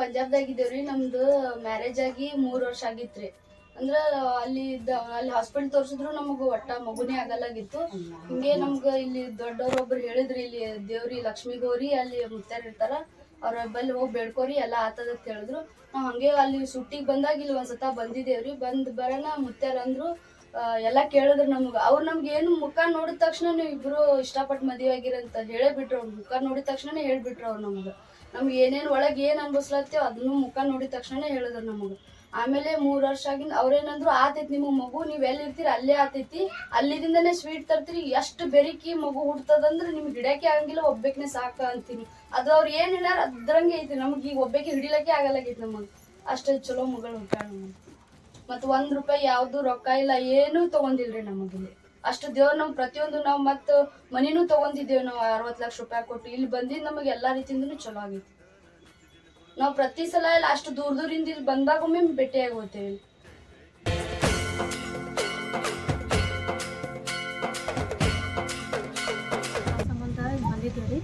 ಪಂಜಾಬ್ದಾಗ ಇದೇವ್ರಿ, ನಮ್ದು ಮ್ಯಾರೇಜ್ ಆಗಿ ಮೂರ್ ವರ್ಷ ಆಗಿತ್ರಿ. ಅಂದ್ರ ಅಲ್ಲಿ ಅಲ್ಲಿ ಹಾಸ್ಪಿಟಲ್ ತೋರ್ಸಿದ್ರು ನಮಗ ಒಟ್ಟ ಮಗುನೇ ಆಗಲ್ಲಾಗಿತ್ತು. ಹಿಂಗೆ ನಮ್ಗ ಇಲ್ಲಿ ದೊಡ್ಡವ್ರ ಒಬ್ರು ಹೇಳಿದ್ರಿ, ಇಲ್ಲಿ ದೇವ್ರಿ ಲಕ್ಷ್ಮೀ ಗೌರಿ ಅಲ್ಲಿ ಮುತ್ತಾರ ಇರ್ತಾರ, ಅವ್ರ ಬಲ್ಲಿ ಹೋಗಿ ಬೇಡ್ಕೋರಿ, ಎಲ್ಲ ಆತದ ಹೇಳಿದ್ರು. ನಾವ್ ಹಂಗೆ ಅಲ್ಲಿ ಸುಟ್ಟಿಗೆ ಬಂದಾಗ ಇಲ್ಲಿ ಒಂದ್ಸತ ಬಂದಿದ್ದೇವ್ರಿ ಬಂದ್ ಬರೋಣ ಮುತ್ತಾರ ಅಂದ್ರು ಎಲ್ಲ ಕೇಳಿದ್ರು ನಮ್ಗ. ಅವ್ರು ನಮ್ಗೆ ಏನು ಮುಖ ನೋಡಿದ ತಕ್ಷಣ ನೀವು ಇಬ್ರು ಇಷ್ಟಪಟ್ಟು ಮದುವೆ ಆಗಿರಂತ ಹೇಳೇ ಬಿಟ್ರು. ಅವ್ರು ಮುಖ ನೋಡಿದ ತಕ್ಷಣನೇ ಹೇಳ್ಬಿಟ್ರು ಅವ್ರು ನಮ್ಗೆ. ನಮ್ಗೆ ಏನೇನು ಒಳಗೆ ಏನು ಅನ್ಭವಿಸ್ಲತ್ತೇವ್ ಅದನ್ನು ಮುಖ ನೋಡಿದ ತಕ್ಷಣನೇ ಹೇಳಿದ್ರು ನಮಗೆ. ಆಮೇಲೆ ಮೂರು ವರ್ಷ ಆಗಿಂದ ಅವ್ರೇನಂದ್ರು, ಆತೈತಿ ನಿಮ್ಗೆ ಮಗು, ನೀವು ಎಲ್ಲಿ ಇರ್ತೀರಿ ಅಲ್ಲೇ ಆತೈತಿ. ಅಲ್ಲಿದಿಂದನೇ ಸ್ವೀಟ್ ತರ್ತೀರಿ. ಎಷ್ಟು ಬೆರಿಕಿ ಮಗು ಹುಡ್ತದಂದ್ರೆ ನಿಮ್ಗೆ ಹಿಡಿಯಕ್ಕೆ ಆಗಂಗಿಲ್ಲ ಒಬ್ಬಕ್ಕೆ ಸಾಕ ಅಂತೀನಿ ಅದು ಅವ್ರು ಏನು ಹೇಳ್ಯಾರ ಅದ್ರಂಗೆ ಐತಿ. ನಮ್ಗೆ ಈಗ ಒಬ್ಬಕ್ಕೆ ಹಿಡಿಲಕ್ಕೆ ಆಗಲ್ಲಾಗೈತಿ ನಮಗೆ. ಅಷ್ಟೇ ಚಲೋ ಮಗಳು ಹುಟ್ಟಾಳ ನಮಗ್. ಮತ್ ಒಂದ್ ರೂಪಾಯಿ ಯಾವ್ದು ರೊಕ್ಕ ಇಲ್ಲ, ಏನೂ ತಗೊಂಡಿಲ್ರಿ ನಮಗಿಲ್ಲಿ ಅಷ್ಟು ದೇವ್ರ ನಮ್ ಪ್ರತಿಯೊಂದು ನಾವು ಮತ್ತು ಮನಿನೂ ತಗೊಂಡಿದ್ದೇವೆ ನಾವು ಅರವತ್ ಲಕ್ಷ ರೂಪಾಯಿ ಕೊಟ್ಟು. ಇಲ್ಲಿ ಬಂದಿದ್ ನಮಗೆ ಎಲ್ಲಾ ರೀತಿಯಿಂದನು ಚಲೋ ಆಗೈತಿ. ನಾವು ಪ್ರತಿ ಸಲ ಇಲ್ಲ ಅಷ್ಟು ದೂರ ದೂರಿಂದ ಇಲ್ಲಿ ಬಂದಾಗೊಮ್ಮೆ ಭೇಟಿಯಾಗಿ ಹೋಗ್ತೇವೆ ಸಂಬಂಧ ಬಂದಿದ್ದೀವಿ ರೀ.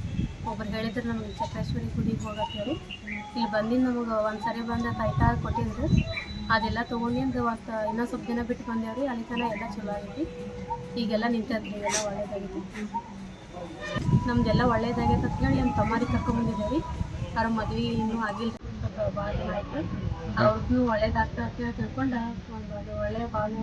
ಒಬ್ರು ಹೇಳಿದ್ರು ನಮಗೆ ಚಕ್ರೇಶ್ವರಿ ಗುಡಿಗೆ ರೀ. ಇಲ್ಲಿ ಬಂದಿದ್ದು ನಮಗೆ ಒಂದು ಸರಿ ಬಂದ ತಾಯ್ತಾ ಕೊಟ್ಟಿದ್ರು. ಅದೆಲ್ಲ ತೊಗೊಂಡಿಂದು ಮತ್ತು ಇನ್ನೂ ಸ್ವಲ್ಪ ದಿನ ಬಿಟ್ಟು ಬಂದೇವ್ರಿ, ಅಲ್ಲಿ ತನಕ ಎಲ್ಲ ಚಲೋ ಆಗೈತಿ. ಈಗೆಲ್ಲ ನಿಂತೈತಿ ಎಲ್ಲ ಒಳ್ಳೇದಾಗೈತಿ. ನಮ್ದೆಲ್ಲ ಒಳ್ಳೇದಾಗೈತೆ ಅಂತ ಹೇಳಿ ನಮ್ಮ ತಮ್ಮಾರಿ ಕರ್ಕೊಂಬಂದಿದ್ದೇವೆ ರೀ ಅವ್ರ ಮದ್ವೆ ಇನ್ನೂ ಆಗಿಲ್ಲ ಭಾಳ ಆಯ್ತು. ಅವ್ರಿಗೂ ಒಳ್ಳೇದಾಗ್ತದೆ ಅಂತ ಹೇಳಿ ತಿಳ್ಕೊಂಡು ಒಂದು ಒಳ್ಳೆಯ ಭಾವನೆ